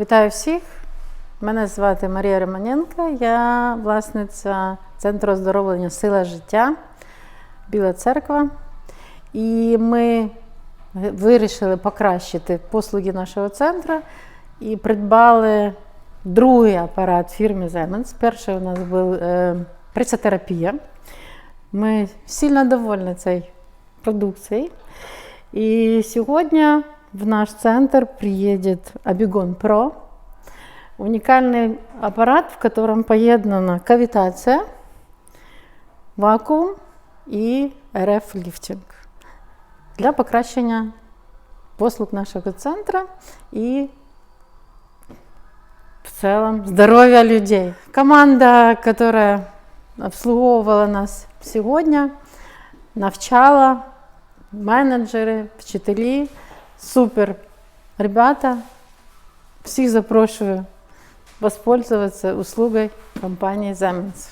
Вітаю всіх! Мене звати Марія Романенко, я власниця Центру оздоровлення Сила життя Біла Церква. І ми вирішили покращити послуги нашого центру і придбали другий апарат фірми Siemens. Перший у нас був е, пресотерапія. Ми сильно довольні цією продукцією. И сегодня в наш центр приедет Абигон Про, уникальный аппарат, в котором поедана кавитация, вакуум и РФ-лифтинг для покращення послуг нашего центра и в целом здоровья людей. Команда, которая обслуговывала нас сегодня, навчала менеджери, вчителі, супер ребята. Всіх запрошую воспользоваться услугой компанії Siemens.